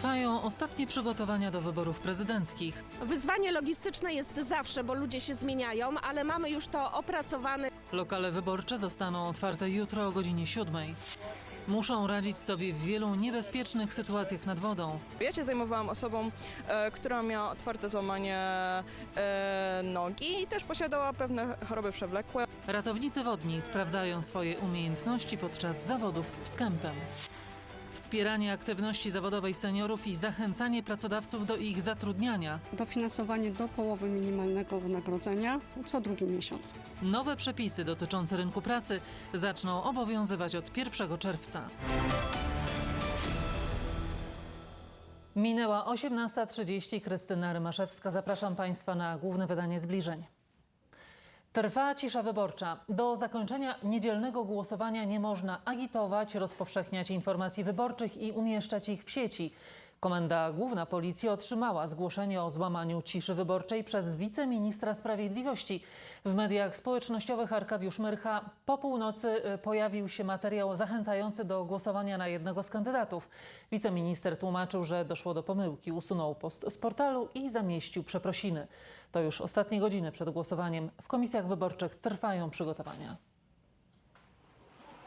Trwają ostatnie przygotowania do wyborów prezydenckich. Wyzwanie logistyczne jest zawsze, bo ludzie się zmieniają, ale mamy już to opracowane. Lokale wyborcze zostaną otwarte jutro o godzinie 7. Muszą radzić sobie w wielu niebezpiecznych sytuacjach nad wodą. Ja się zajmowałam osobą, e, która miała otwarte złamanie e, nogi i też posiadała pewne choroby przewlekłe. Ratownicy wodni sprawdzają swoje umiejętności podczas zawodów z kempem. Wspieranie aktywności zawodowej seniorów i zachęcanie pracodawców do ich zatrudniania. Dofinansowanie do połowy minimalnego wynagrodzenia co drugi miesiąc. Nowe przepisy dotyczące rynku pracy zaczną obowiązywać od 1 czerwca. Minęła 18.30. Krystyna Rymaszewska. Zapraszam Państwa na główne wydanie zbliżeń. Trwa cisza wyborcza. Do zakończenia niedzielnego głosowania nie można agitować, rozpowszechniać informacji wyborczych i umieszczać ich w sieci. Komenda Główna Policji otrzymała zgłoszenie o złamaniu ciszy wyborczej przez wiceministra sprawiedliwości. W mediach społecznościowych Arkadiusz Myrcha po północy y, pojawił się materiał zachęcający do głosowania na jednego z kandydatów. Wiceminister tłumaczył, że doszło do pomyłki, usunął post z portalu i zamieścił przeprosiny. To już ostatnie godziny przed głosowaniem. W komisjach wyborczych trwają przygotowania.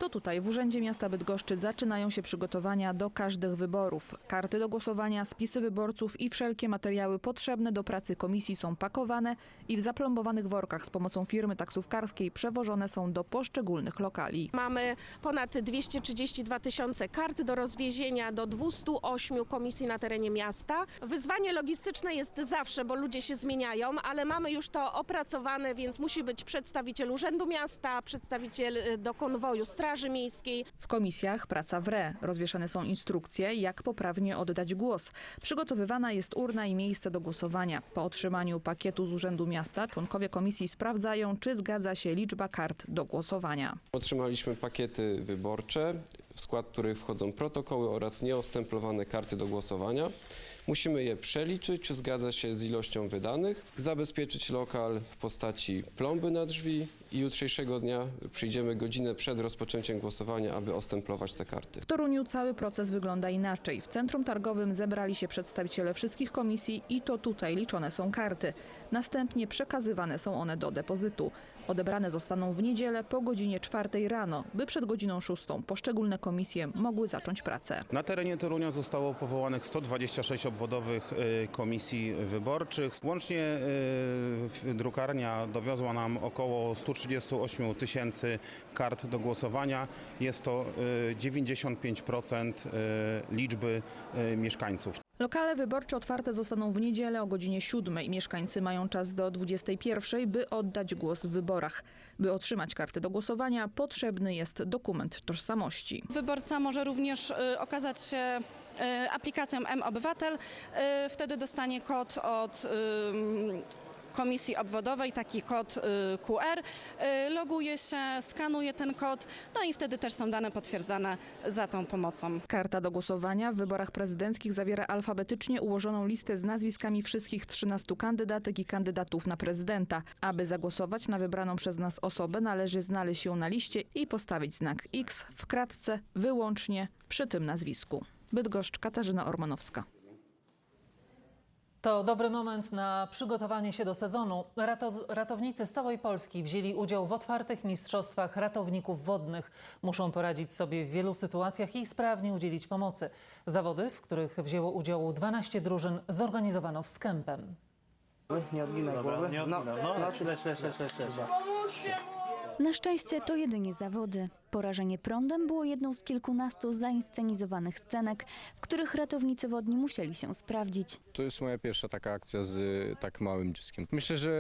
To tutaj, w Urzędzie Miasta Bydgoszczy, zaczynają się przygotowania do każdych wyborów. Karty do głosowania, spisy wyborców i wszelkie materiały potrzebne do pracy komisji są pakowane i w zaplombowanych workach z pomocą firmy taksówkarskiej przewożone są do poszczególnych lokali. Mamy ponad 232 tysiące kart do rozwiezienia do 208 komisji na terenie miasta. Wyzwanie logistyczne jest zawsze, bo ludzie się zmieniają, ale mamy już to opracowane, więc musi być przedstawiciel Urzędu Miasta, przedstawiciel y, do konwoju Straży Miejskiej. W komisjach praca w re. Rozwieszane są instrukcje, jak poprawnie oddać głos. Przygotowywana jest urna i miejsce do głosowania. Po otrzymaniu pakietu z Urzędu Miasta członkowie komisji sprawdzają, czy zgadza się liczba kart do głosowania. Otrzymaliśmy pakiety wyborcze, w skład których wchodzą protokoły oraz nieostemplowane karty do głosowania. Musimy je przeliczyć, czy zgadza się z ilością wydanych, zabezpieczyć lokal w postaci plomby na drzwi i jutrzejszego dnia przyjdziemy godzinę przed rozpoczęciem głosowania, aby ostemplować te karty. W Toruniu cały proces wygląda inaczej. W centrum targowym zebrali się przedstawiciele wszystkich komisji i to tutaj liczone są karty. Następnie przekazywane są one do depozytu. Odebrane zostaną w niedzielę po godzinie 4 rano, by przed godziną 6 poszczególne komisje mogły zacząć pracę. Na terenie Torunia zostało powołanych 126 obwodowych y, komisji wyborczych. Łącznie y, drukarnia dowiozła nam około 138 tysięcy kart do głosowania. Jest to y, 95% y, liczby mieszkańców. Lokale wyborcze otwarte zostaną w niedzielę o godzinie 7. Mieszkańcy mają czas do 21, by oddać głos w wyborach. By otrzymać karty do głosowania, potrzebny jest dokument tożsamości. Wyborca może również y, okazać się y, aplikacją M-Obywatel. Y, Wtedy dostanie kod od komisji obwodowej, taki kod y, QR. Y, Loguje się, skanuje ten kod, no i wtedy też są dane potwierdzane za tą pomocą. Karta do głosowania w wyborach prezydenckich zawiera alfabetycznie ułożoną listę z nazwiskami wszystkich 13 kandydatek i kandydatów na prezydenta. Aby zagłosować na wybraną przez nas osobę, należy znaleźć ją na liście i postawić znak X w kratce wyłącznie przy tym nazwisku. Bydgoszcz, Katarzyna Ormanowska. To dobry moment na przygotowanie się do sezonu. Rato- ratownicy z całej Polski wzięli udział w otwartych mistrzostwach ratowników wodnych. Muszą poradzić sobie w wielu sytuacjach i sprawnie udzielić pomocy. Zawody, w których wzięło udział 12 drużyn, zorganizowano w Skępem. Nie odginaj głowy. nie no, odginam. No, no, lecz, lecz, lecz, lecz, lecz, lecz. Na szczęście to jedynie zawody. Porażenie prądem było jedną z kilkunastu zainscenizowanych scenek, w których ratownicy wodni musieli się sprawdzić. To jest moja pierwsza taka akcja z y, tak małym dzieckiem. Myślę, że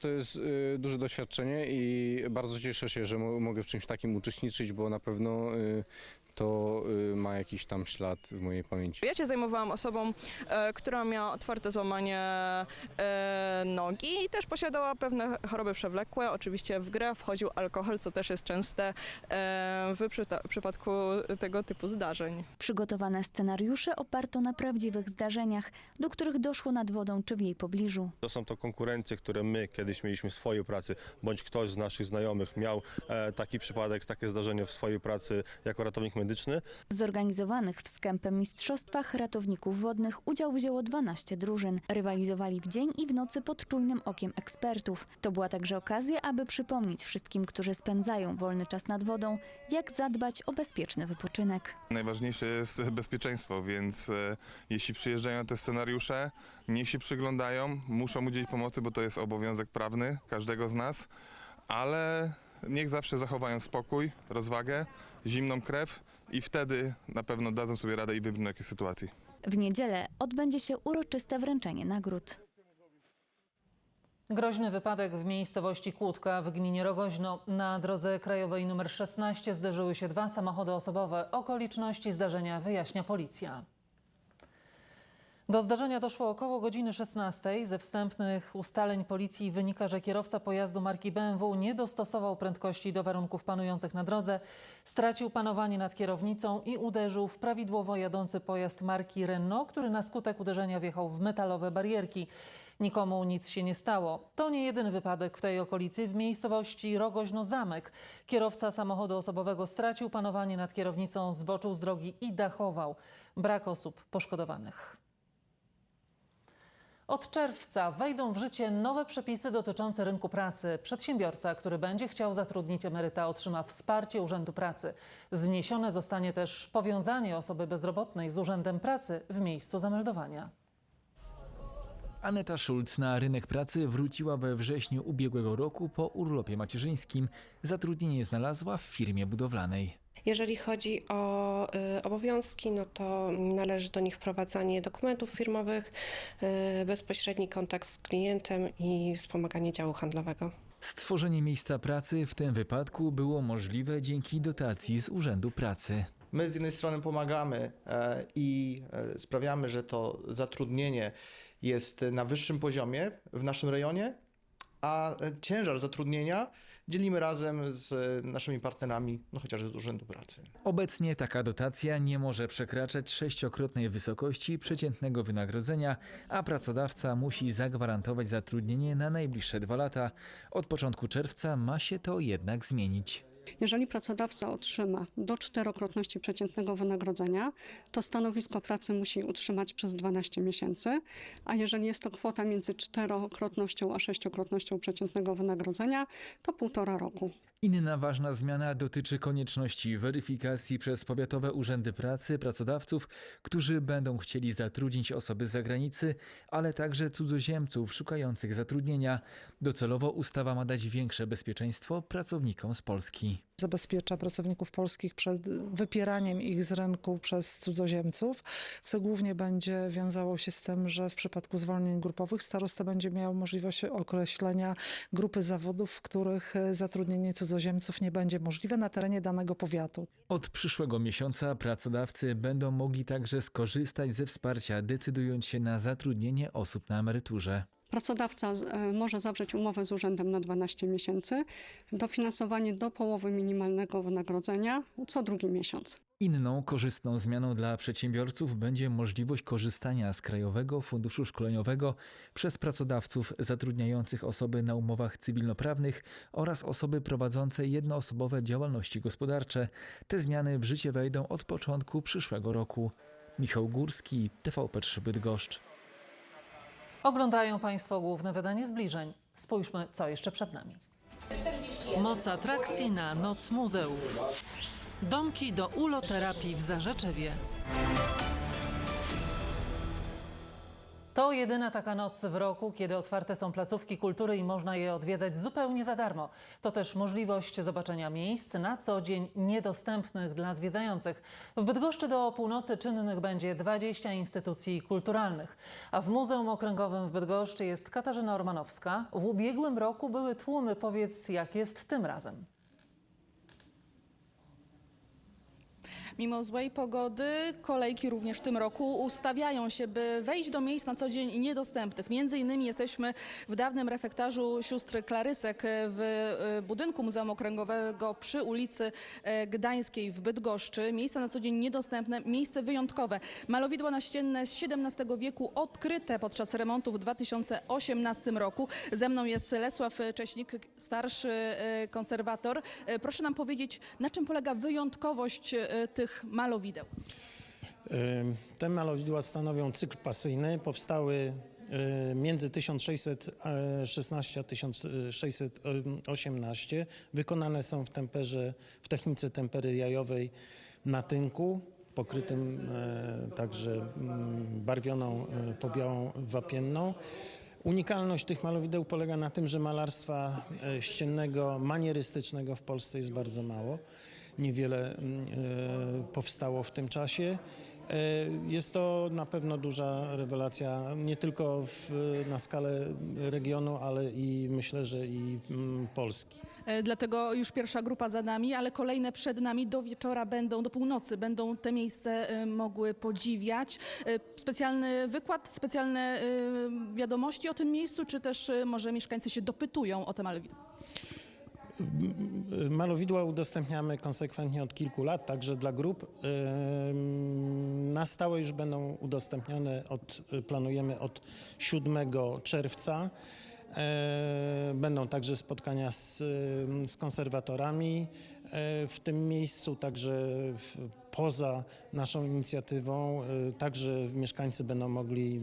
to jest y, duże doświadczenie i bardzo cieszę się, że mo- mogę w czymś takim uczestniczyć, bo na pewno y, to y, ma jakiś tam ślad w mojej pamięci. Ja się zajmowałam osobą, e, która miała otwarte złamanie e, nogi i też posiadała pewne choroby przewlekłe. Oczywiście w grę wchodził alkohol, co też jest częste e, w przypadku tego typu zdarzeń. Przygotowane scenariusze oparto na prawdziwych zdarzeniach, do których doszło nad wodą czy w jej pobliżu. To są to konkurencje, które my kiedyś mieliśmy w swojej pracy, bądź ktoś z naszych znajomych miał e, taki przypadek, takie zdarzenie w swojej pracy jako ratownik medyczny. W zorganizowanych wskępem mistrzostwach ratowników wodnych udział wzięło 12 drużyn. Rywalizowali w dzień i w nocy pod czujnym okiem ekspertów. To była także okazja, aby przypomnieć wszystkim, którzy spędzają wolny czas nad wodą, jak zadbać o bezpieczny wypoczynek. Najważniejsze jest bezpieczeństwo, więc e, jeśli przyjeżdżają te scenariusze, niech się przyglądają, muszą udzielić pomocy, bo to jest obowiązek prawny każdego z nas, ale niech zawsze zachowają spokój, rozwagę, zimną krew i wtedy na pewno dadzą sobie radę i wybrną jakiejś sytuacji. W niedzielę odbędzie się uroczyste wręczenie nagród. Groźny wypadek w miejscowości Kłódka w gminie Rogoźno. Na drodze krajowej nr 16 zderzyły się dwa samochody osobowe. Okoliczności zdarzenia wyjaśnia policja. Do zdarzenia doszło około godziny 16. Ze wstępnych ustaleń policji wynika, że kierowca pojazdu marki BMW nie dostosował prędkości do warunków panujących na drodze, stracił panowanie nad kierownicą i uderzył w prawidłowo jadący pojazd marki Renault, który na skutek uderzenia wjechał w metalowe barierki. Nikomu nic się nie stało. To nie jedyny wypadek w tej okolicy w miejscowości Rogoźno-Zamek. Kierowca samochodu osobowego stracił panowanie nad kierownicą, zboczył z drogi i dachował. Brak osób poszkodowanych. Od czerwca wejdą w życie nowe przepisy dotyczące rynku pracy. Przedsiębiorca, który będzie chciał zatrudnić emeryta, otrzyma wsparcie Urzędu Pracy. Zniesione zostanie też powiązanie osoby bezrobotnej z Urzędem Pracy w miejscu zameldowania. Aneta Schulz na rynek pracy wróciła we wrześniu ubiegłego roku po urlopie macierzyńskim. Zatrudnienie znalazła w firmie budowlanej. Jeżeli chodzi o y, obowiązki, no to należy do nich wprowadzanie dokumentów firmowych, y, bezpośredni kontakt z klientem i wspomaganie działu handlowego. Stworzenie miejsca pracy w tym wypadku było możliwe dzięki dotacji z Urzędu Pracy. My z jednej strony pomagamy e, i e, sprawiamy, że to zatrudnienie jest na wyższym poziomie w naszym rejonie, a ciężar zatrudnienia dzielimy razem z naszymi partnerami, no chociażby z Urzędu Pracy. Obecnie taka dotacja nie może przekraczać sześciokrotnej wysokości przeciętnego wynagrodzenia, a pracodawca musi zagwarantować zatrudnienie na najbliższe dwa lata. Od początku czerwca ma się to jednak zmienić. Jeżeli pracodawca otrzyma do czterokrotności przeciętnego wynagrodzenia, to stanowisko pracy musi utrzymać przez 12 miesięcy, a jeżeli jest to kwota między czterokrotnością a sześciokrotnością przeciętnego wynagrodzenia, to półtora roku. Inna ważna zmiana dotyczy konieczności weryfikacji przez powiatowe urzędy pracy pracodawców, którzy będą chcieli zatrudnić osoby z zagranicy, ale także cudzoziemców szukających zatrudnienia. Docelowo ustawa ma dać większe bezpieczeństwo pracownikom z Polski. Zabezpiecza pracowników polskich przed wypieraniem ich z rynku przez cudzoziemców, co głównie będzie wiązało się z tym, że w przypadku zwolnień grupowych starosta będzie miał możliwość określenia grupy zawodów, w których zatrudnienie cudzoziemców nie będzie możliwe na terenie danego powiatu. Od przyszłego miesiąca pracodawcy będą mogli także skorzystać ze wsparcia, decydując się na zatrudnienie osób na emeryturze. Pracodawca e, może zawrzeć umowę z urzędem na 12 miesięcy, dofinansowanie do połowy minimalnego wynagrodzenia co drugi miesiąc. Inną korzystną zmianą dla przedsiębiorców będzie możliwość korzystania z Krajowego Funduszu Szkoleniowego przez pracodawców zatrudniających osoby na umowach cywilnoprawnych oraz osoby prowadzące jednoosobowe działalności gospodarcze. Te zmiany w życie wejdą od początku przyszłego roku. Michał Górski, TVP3 Bydgoszcz. Oglądają Państwo główne wydanie zbliżeń. Spójrzmy, co jeszcze przed nami. Moc atrakcji na Noc Muzeów. Domki do uloterapii w Zarzeczewie. To jedyna taka noc w roku, kiedy otwarte są placówki kultury i można je odwiedzać zupełnie za darmo. To też możliwość zobaczenia miejsc na co dzień niedostępnych dla zwiedzających. W Bydgoszczy do północy czynnych będzie 20 instytucji kulturalnych, a w Muzeum Okręgowym w Bydgoszczy jest Katarzyna Ormanowska. W ubiegłym roku były tłumy. Powiedz, jak jest tym razem. Mimo złej pogody kolejki również w tym roku ustawiają się, by wejść do miejsc na co dzień niedostępnych. Między innymi jesteśmy w dawnym refektarzu sióstr Klarysek w e, budynku Muzeum Okręgowego przy ulicy e, Gdańskiej w Bydgoszczy. Miejsca na co dzień niedostępne, miejsce wyjątkowe. Malowidła naścienne z XVII wieku odkryte podczas remontu w 2018 roku. Ze mną jest Lesław Cześnik, starszy e, konserwator. E, Proszę nam powiedzieć, na czym polega wyjątkowość e, tych malowideł? Te malowidła stanowią cykl pasyjny. Powstały y, między 1616 a 1618. Wykonane są w temperze, w technice tempery jajowej na tynku, pokrytym e, także mm, barwioną e, pobiałą wapienną. Unikalność tych malowideł polega na tym, że malarstwa e, ściennego, manierystycznego w Polsce jest bardzo mało. Niewiele mm, e, powstało w tym czasie. E, Jest to na pewno duża rewelacja, nie tylko w, na skalę regionu, ale i myślę, że i mm, Polski. E, Dlatego już pierwsza grupa za nami, ale kolejne przed nami do wieczora będą, do północy będą te miejsce mogły podziwiać. Specjalny wykład, specjalne wiadomości o tym miejscu, czy też może mieszkańcy się dopytują o malowidła? Malowidła udostępniamy konsekwentnie od kilku lat, także dla grup. Na stałe już będą udostępnione, od, planujemy od 7 czerwca. Będą także spotkania z, z konserwatorami e, w tym miejscu, także w, poza naszą inicjatywą. e, Także mieszkańcy będą mogli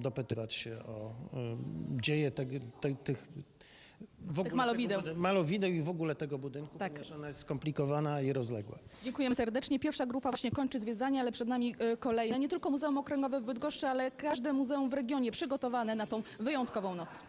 dopytywać się o e, dzieje te, te, tych w ogóle malowideł. Tego, budyn- malowideł i w ogóle tego budynku, Tak. ponieważ ona jest skomplikowana i rozległa. Dziękujemy serdecznie. Pierwsza grupa właśnie kończy zwiedzanie, ale przed nami e, kolejne. Nie tylko Muzeum Okręgowe w Bydgoszczy, ale każde muzeum w regionie przygotowane na tą wyjątkową noc.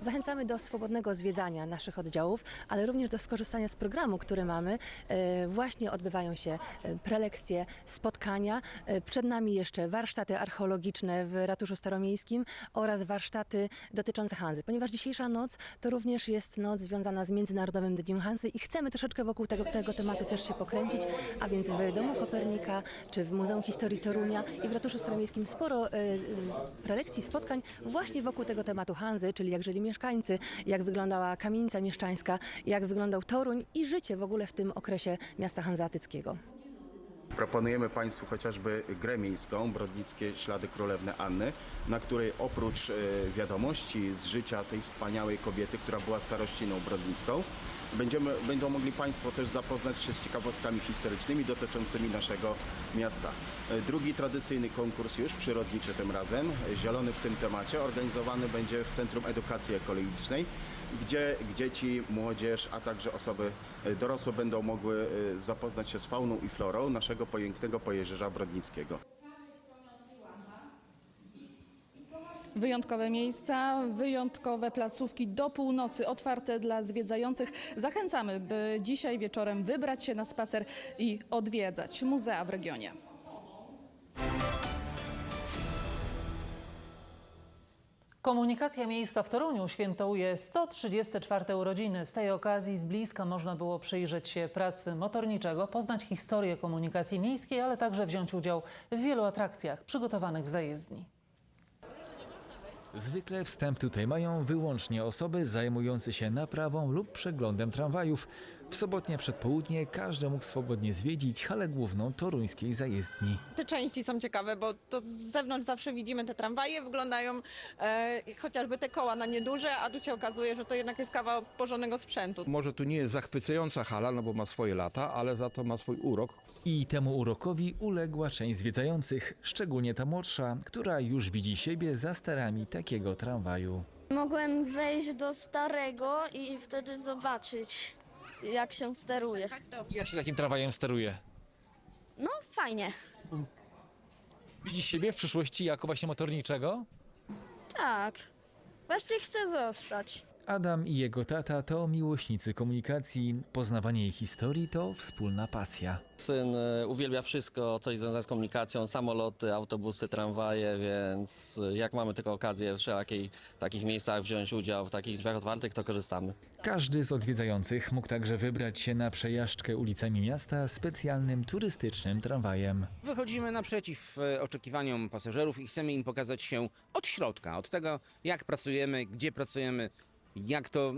Zachęcamy do swobodnego zwiedzania naszych oddziałów, ale również do skorzystania z programu, który mamy. E, Właśnie odbywają się e, prelekcje, spotkania. E, Przed nami jeszcze warsztaty archeologiczne w ratuszu staromiejskim oraz warsztaty dotyczące Hanzy, ponieważ dzisiejsza noc to również jest noc związana z Międzynarodowym Dniem Hanzy i chcemy troszeczkę wokół tego, tego tematu też się pokręcić, a więc w Domu Kopernika czy w Muzeum Historii Torunia i w ratuszu staromiejskim sporo prelekcji, spotkań właśnie wokół tego tematu Hanzy, czyli jak żyli mieszkańcy, jak wyglądała kamienica mieszczańska, jak wyglądał Toruń i życie w ogóle w tym okresie miasta hanzeatyckiego. Proponujemy Państwu chociażby grę miejską Brodnickie Ślady Królewny Anny, na której oprócz e, wiadomości z życia tej wspaniałej kobiety, która była starościną brodnicką, będziemy, będą mogli Państwo też zapoznać się z ciekawostkami historycznymi dotyczącymi naszego miasta. E, Drugi tradycyjny konkurs już, przyrodniczy tym razem, zielony w tym temacie, organizowany będzie w Centrum Edukacji Ekologicznej, gdzie dzieci, młodzież, a także osoby e, dorosłe będą mogły e, zapoznać się z fauną i florą naszego pięknego pojezierza brodnickiego. Wyjątkowe miejsca, wyjątkowe placówki do północy otwarte dla zwiedzających. Zachęcamy, by dzisiaj wieczorem wybrać się na spacer i odwiedzać muzea w regionie. Komunikacja miejska w Toruniu świętuje 134 urodziny. Z tej okazji z bliska można było przyjrzeć się pracy motorniczego, poznać historię komunikacji miejskiej, ale także wziąć udział w wielu atrakcjach przygotowanych w zajezdni. Zwykle wstęp tutaj mają wyłącznie osoby zajmujące się naprawą lub przeglądem tramwajów. W sobotnie przedpołudnie każdy mógł swobodnie zwiedzić halę główną toruńskiej zajezdni. Te części są ciekawe, bo to z zewnątrz zawsze widzimy te tramwaje, wyglądają e, chociażby te koła na nieduże, a tu się okazuje, że to jednak jest kawał porządnego sprzętu. Może to nie jest zachwycająca hala, no bo ma swoje lata, ale za to ma swój urok. I temu urokowi uległa część zwiedzających, szczególnie ta młodsza, która już widzi siebie za sterami takiego tramwaju. Mogłem wejść do starego i wtedy zobaczyć, jak się steruje. Jak się takim tramwajem steruje? No, fajnie. Widzisz siebie w przyszłości jako właśnie motorniczego? Tak. Właśnie chcę zostać. Adam i jego tata to miłośnicy komunikacji, poznawanie jej historii to wspólna pasja. Syn e, uwielbia wszystko, co jest związane z komunikacją, samoloty, autobusy, tramwaje, więc e, jak mamy tylko okazję w wszelakiej takich miejscach wziąć udział w takich drzwiach otwartych, to korzystamy. Każdy z odwiedzających mógł także wybrać się na przejażdżkę ulicami miasta specjalnym turystycznym tramwajem. Wychodzimy naprzeciw e, oczekiwaniom pasażerów i chcemy im pokazać się od środka, od tego jak pracujemy, gdzie pracujemy, jak to e,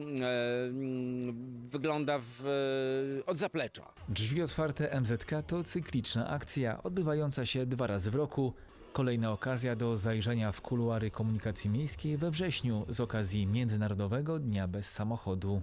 mm, wygląda w, e, od zaplecza. Drzwi otwarte MZK to cykliczna akcja odbywająca się dwa razy w roku. Kolejna okazja do zajrzenia w kuluary komunikacji miejskiej we wrześniu z okazji Międzynarodowego Dnia Bez Samochodu.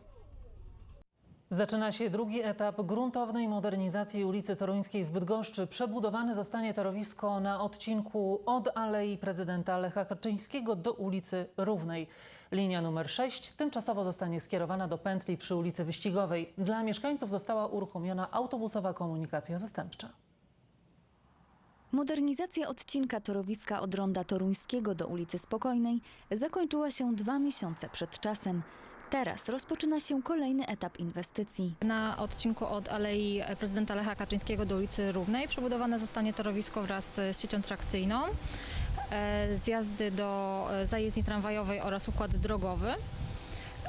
Zaczyna się drugi etap gruntownej modernizacji ulicy Toruńskiej w Bydgoszczy. Przebudowane zostanie torowisko na odcinku od Alei Prezydenta Lecha Kaczyńskiego do ulicy Równej. Linia numer 6 tymczasowo zostanie skierowana do pętli przy ulicy Wyścigowej. Dla mieszkańców została uruchomiona autobusowa komunikacja zastępcza. Modernizacja odcinka torowiska od ronda toruńskiego do ulicy Spokojnej zakończyła się dwa miesiące przed czasem. Teraz rozpoczyna się kolejny etap inwestycji. Na odcinku od Alei Prezydenta Lecha Kaczyńskiego do ulicy Równej przebudowane zostanie torowisko wraz z siecią trakcyjną, e, zjazdy do e, zajezdni tramwajowej oraz układ drogowy.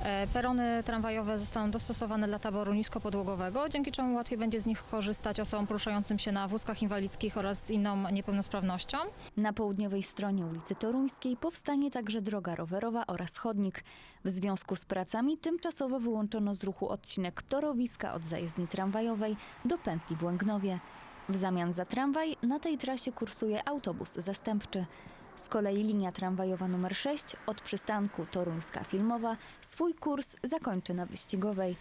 E, Perony tramwajowe zostaną dostosowane dla taboru niskopodłogowego, dzięki czemu łatwiej będzie z nich korzystać osobom poruszającym się na wózkach inwalidzkich oraz z inną niepełnosprawnością. Na południowej stronie ulicy Toruńskiej powstanie także droga rowerowa oraz chodnik. W związku z pracami tymczasowo wyłączono z ruchu odcinek torowiska od zajezdni tramwajowej do pętli w Łęgnowie. W zamian za tramwaj na tej trasie kursuje autobus zastępczy. Z kolei linia tramwajowa numer 6 od przystanku Toruńska Filmowa swój kurs zakończy na Wyścigowej.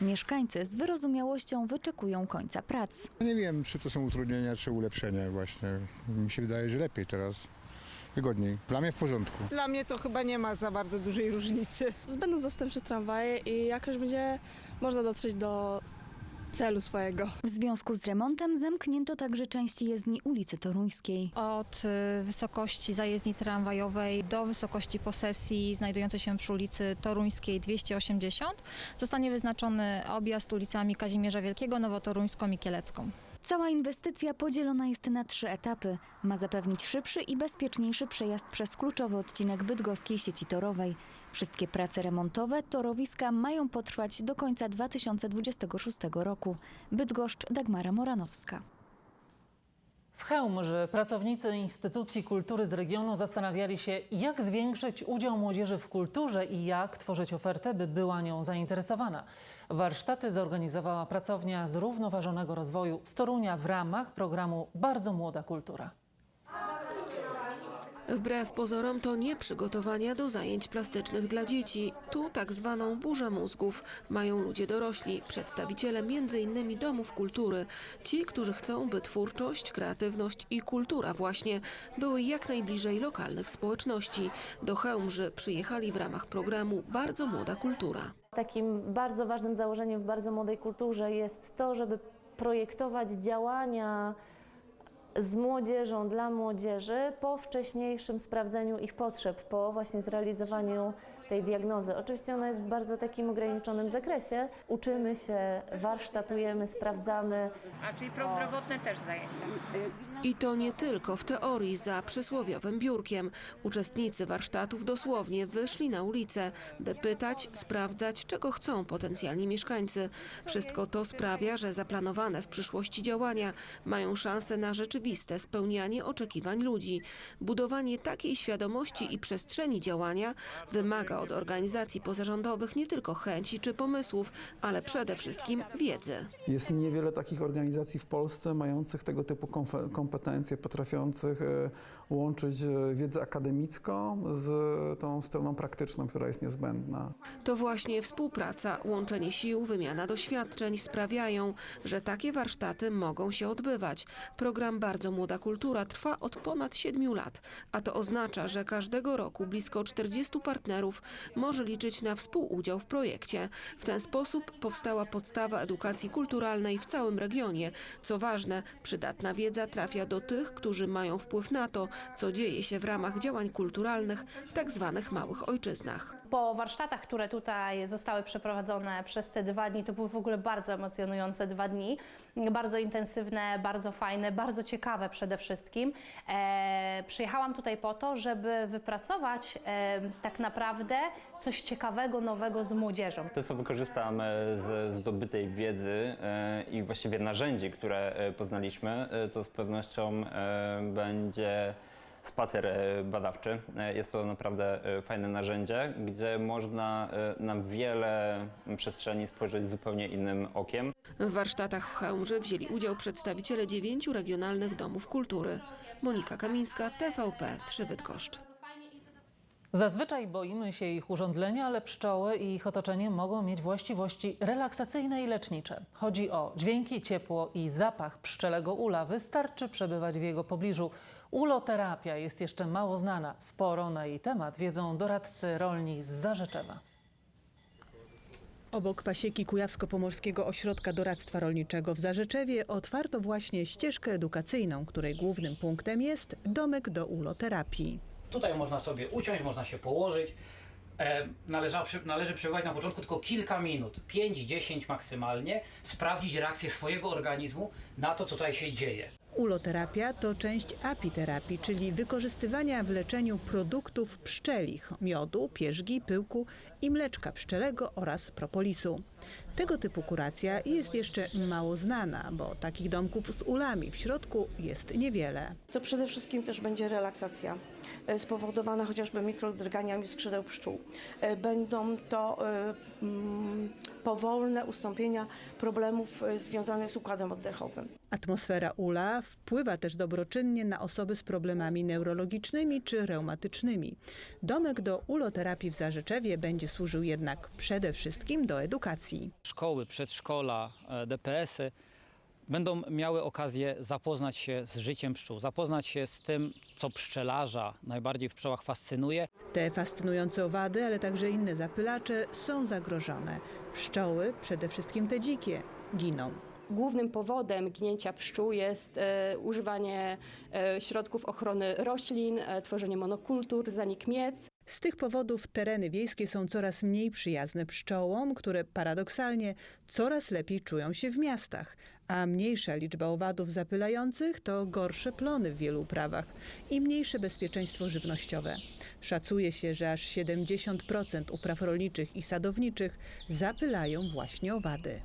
Mieszkańcy z wyrozumiałością wyczekują końca prac. Nie wiem, czy to są utrudnienia, czy ulepszenia właśnie. Mi się wydaje, że lepiej teraz. Wygodniej. Dla mnie w porządku. Dla mnie to chyba nie ma za bardzo dużej różnicy. Będą zastępcze tramwaje i jakoś będzie można dotrzeć do celu swojego. W związku z remontem zamknięto także części jezdni ulicy Toruńskiej. Od y, wysokości zajezdni tramwajowej do wysokości posesji znajdującej się przy ulicy Toruńskiej 280 zostanie wyznaczony objazd ulicami Kazimierza Wielkiego, Nowotoruńską i Kielecką. Cała inwestycja podzielona jest na trzy etapy. Ma zapewnić szybszy i bezpieczniejszy przejazd przez kluczowy odcinek bydgoskiej sieci torowej. Wszystkie prace remontowe torowiska mają potrwać do końca 2026 roku. Bydgoszcz, Dagmara Moranowska. W Chełmży pracownicy instytucji kultury z regionu zastanawiali się, jak zwiększyć udział młodzieży w kulturze i jak tworzyć ofertę, by była nią zainteresowana. Warsztaty zorganizowała pracownia zrównoważonego rozwoju z Torunia w ramach programu Bardzo Młoda Kultura. Wbrew pozorom to nie przygotowania do zajęć plastycznych dla dzieci. Tu tak zwaną burzę mózgów mają ludzie dorośli, przedstawiciele m.in. domów kultury. Ci, którzy chcą, by twórczość, kreatywność i kultura właśnie były jak najbliżej lokalnych społeczności. Do Chełmży przyjechali w ramach programu Bardzo Młoda Kultura. Takim bardzo ważnym założeniem w bardzo młodej kulturze jest to, żeby projektować działania z młodzieżą, dla młodzieży po wcześniejszym sprawdzeniu ich potrzeb, po właśnie zrealizowaniu tej diagnozy. Oczywiście ona jest w bardzo takim ograniczonym zakresie. Uczymy się, warsztatujemy, sprawdzamy. A czyli prozdrowotne też zajęcia. I to nie tylko w teorii za przysłowiowym biurkiem. Uczestnicy warsztatów dosłownie wyszli na ulicę, by pytać, sprawdzać, czego chcą potencjalni mieszkańcy. Wszystko to sprawia, że zaplanowane w przyszłości działania mają szansę na rzeczywiste spełnianie oczekiwań ludzi. Budowanie takiej świadomości i przestrzeni działania wymaga od organizacji pozarządowych nie tylko chęci czy pomysłów, ale przede wszystkim wiedzy. Jest niewiele takich organizacji w Polsce mających tego typu kompetencje, potrafiących e, łączyć e, wiedzę akademicką z tą stroną praktyczną, która jest niezbędna. To właśnie współpraca, łączenie sił, wymiana doświadczeń sprawiają, że takie warsztaty mogą się odbywać. Program Bardzo Młoda Kultura trwa od ponad siedmiu lat, a to oznacza, że każdego roku blisko 40 partnerów może liczyć na współudział w projekcie. W ten sposób powstała podstawa edukacji kulturalnej w całym regionie. Co ważne, przydatna wiedza trafia do tych, którzy mają wpływ na to, co dzieje się w ramach działań kulturalnych w tak zwanych małych ojczyznach. Po warsztatach, które tutaj zostały przeprowadzone przez te dwa dni, to były w ogóle bardzo emocjonujące dwa dni, bardzo intensywne, bardzo fajne, bardzo ciekawe przede wszystkim. E, przyjechałam tutaj po to, żeby wypracować e, tak naprawdę coś ciekawego, nowego z młodzieżą. To, co wykorzystam ze zdobytej wiedzy e, i właściwie narzędzi, które e, poznaliśmy, e, to z pewnością będzie spacer e, badawczy. E, Jest to naprawdę e, fajne narzędzie, gdzie można na wiele przestrzeni spojrzeć zupełnie innym okiem. W warsztatach w Chełmży wzięli udział przedstawiciele dziewięciu regionalnych domów kultury. Monika Kamińska, TVP 3 Bydgoszcz. Zazwyczaj boimy się ich urządlenia, ale pszczoły i ich otoczenie mogą mieć właściwości relaksacyjne i lecznicze. Chodzi o dźwięki, ciepło i zapach pszczelego ula. Wystarczy przebywać w jego pobliżu. Uloterapia jest jeszcze mało znana. Sporo na jej temat wiedzą doradcy rolni z Zarzeczewa. Obok pasieki Kujawsko-Pomorskiego Ośrodka Doradztwa Rolniczego w Zarzeczewie otwarto właśnie ścieżkę edukacyjną, której głównym punktem jest domek do uloterapii. Tutaj można sobie usiąść, można się położyć. E, należa, należy przebywać na początku tylko kilka minut, 5-10 maksymalnie, sprawdzić reakcję swojego organizmu na to, co tutaj się dzieje. Uloterapia to część apiterapii, czyli wykorzystywania w leczeniu produktów pszczelich, miodu, pierzgi, pyłku i mleczka pszczelego oraz propolisu. Tego typu kuracja jest jeszcze mało znana, bo takich domków z ulami w środku jest niewiele. To przede wszystkim też będzie relaksacja e, spowodowana chociażby mikrodrganiami skrzydeł pszczół. E, Będą to e, mm, powolne ustąpienia problemów związanych z układem oddechowym. Atmosfera ula wpływa też dobroczynnie na osoby z problemami neurologicznymi czy reumatycznymi. Domek do uloterapii w Zarzeczewie będzie służył jednak przede wszystkim do edukacji. szkoły, przedszkola, e, DPS-y będą miały okazję zapoznać się z życiem pszczół, zapoznać się z tym, co pszczelarza najbardziej w pszczołach fascynuje. Te fascynujące owady, ale także inne zapylacze są zagrożone. Pszczoły, przede wszystkim te dzikie, giną. Głównym powodem ginięcia pszczół jest e, używanie e, środków ochrony roślin, e, tworzenie monokultur, zanik miec. Z tych powodów tereny wiejskie są coraz mniej przyjazne pszczołom, które paradoksalnie coraz lepiej czują się w miastach. A mniejsza liczba owadów zapylających to gorsze plony w wielu uprawach i mniejsze bezpieczeństwo żywnościowe. Szacuje się, że aż 70% upraw rolniczych i sadowniczych zapylają właśnie owady.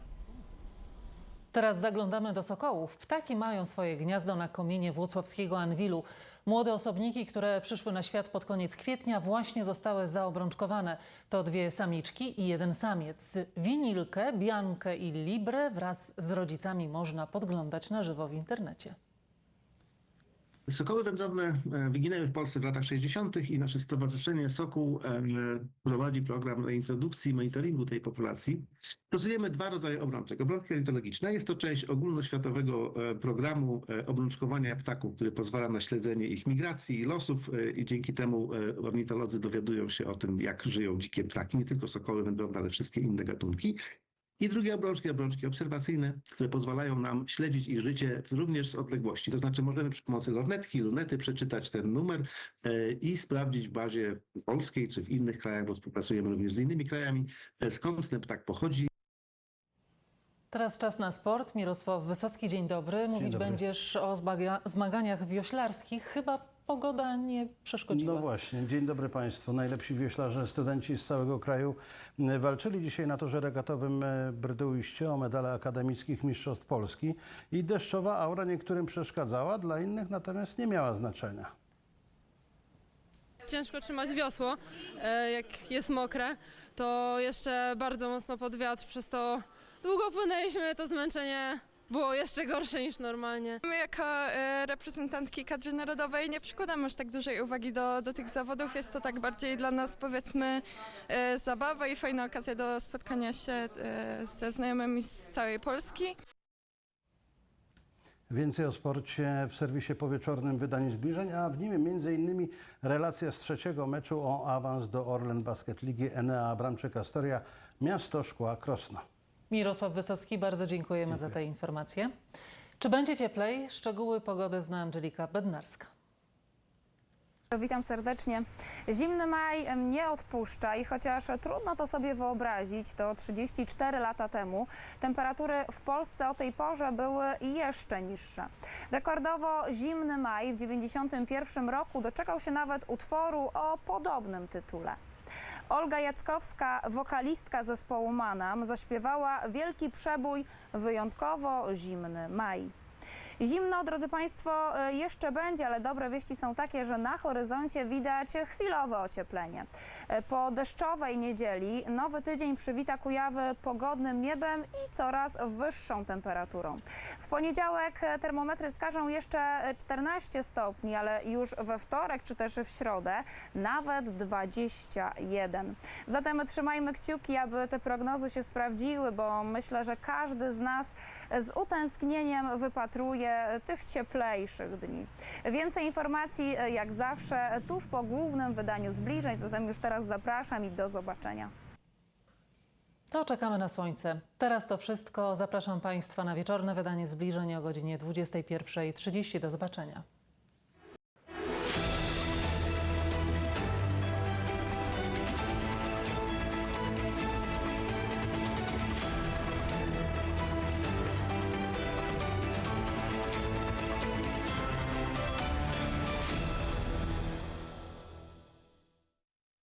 Teraz zaglądamy do sokołów. Ptaki mają swoje gniazdo na kominie włocławskiego Anwilu. Młode osobniki, które przyszły na świat pod koniec kwietnia, właśnie zostały zaobrączkowane. To dwie samiczki i jeden samiec. Winilkę, Biankę i Librę wraz z rodzicami można podglądać na żywo w internecie. Sokoły wędrowne e, wyginęły w Polsce w latach 60. i nasze stowarzyszenie Sokół prowadzi program introdukcji i monitoringu tej populacji. Stosujemy dwa rodzaje obrączek. Obrączki ornitologiczne jest to część ogólnoświatowego e, programu e, obrączkowania ptaków, który pozwala na śledzenie ich migracji i losów i dzięki temu ornitolodzy dowiadują się o tym, jak żyją dzikie ptaki, nie tylko sokoły wędrowne, ale wszystkie inne gatunki. I drugie obrączki, obrączki obserwacyjne, które pozwalają nam śledzić ich życie również z odległości. To znaczy możemy przy pomocy lornetki, lunety przeczytać ten numer e, i sprawdzić w bazie polskiej czy w innych krajach, bo współpracujemy również z innymi krajami, e, skąd ten ptak pochodzi. Teraz czas na sport. Mirosław Wysocki, dzień dobry. Mówić dobry. będziesz o zmaga- zmaganiach wioślarskich. Chyba pogoda nie przeszkodziła. No właśnie, dzień dobry Państwu. Najlepsi wioślarze, studenci z całego kraju m, walczyli dzisiaj na torze regatowym e, Brdyujście o medale akademickich Mistrzostw Polski i deszczowa aura niektórym przeszkadzała, dla innych natomiast nie miała znaczenia. Ciężko trzymać wiosło, e, jak jest mokre, to jeszcze bardzo mocno pod wiatr, przez to długo płynęliśmy, to zmęczenie było jeszcze gorsze niż normalnie. My jako e, reprezentantki kadry narodowej nie przykładamy aż tak dużej uwagi do, do tych zawodów. Jest to tak bardziej dla nas powiedzmy e, zabawa i fajna okazja do spotkania się e, ze znajomymi z całej Polski. Więcej o sporcie w serwisie powieczornym wydań zbliżeń, a w nim m.in. relacja z trzeciego meczu o awans do Orlen Basket Ligi Enea Bramczyk Astoria, miasto Szkła Krosno. Mirosław Wysocki, bardzo dziękujemy za te informacje. Czy będzie cieplej? Szczegóły pogody zna Angelika Bednarska. Witam serdecznie. Zimny maj nie odpuszcza i chociaż trudno to sobie wyobrazić, to 34 lata temu temperatury w Polsce o tej porze były jeszcze niższe. Rekordowo zimny maj w 91 roku doczekał się nawet utworu o podobnym tytule. Olga Jackowska, wokalistka zespołu Manam, zaśpiewała wielki przebój wyjątkowo zimny maj. Zimno, drodzy Państwo, e, jeszcze będzie, ale dobre wieści są takie, że na horyzoncie widać chwilowe ocieplenie. E, Po deszczowej niedzieli nowy tydzień przywita Kujawy pogodnym niebem i coraz wyższą temperaturą. W poniedziałek termometry wskażą jeszcze e, 14 stopni, ale już we wtorek czy też w środę nawet 21. Zatem trzymajmy kciuki, aby te prognozy się sprawdziły, bo myślę, że każdy z nas z utęsknieniem wypatruje tych cieplejszych dni. Więcej informacji e, jak zawsze tuż po głównym wydaniu zbliżeń, zatem już teraz zapraszam i do zobaczenia. To czekamy na słońce. Teraz to wszystko. Zapraszam Państwa na wieczorne wydanie zbliżeń o godzinie 21.30. Do zobaczenia.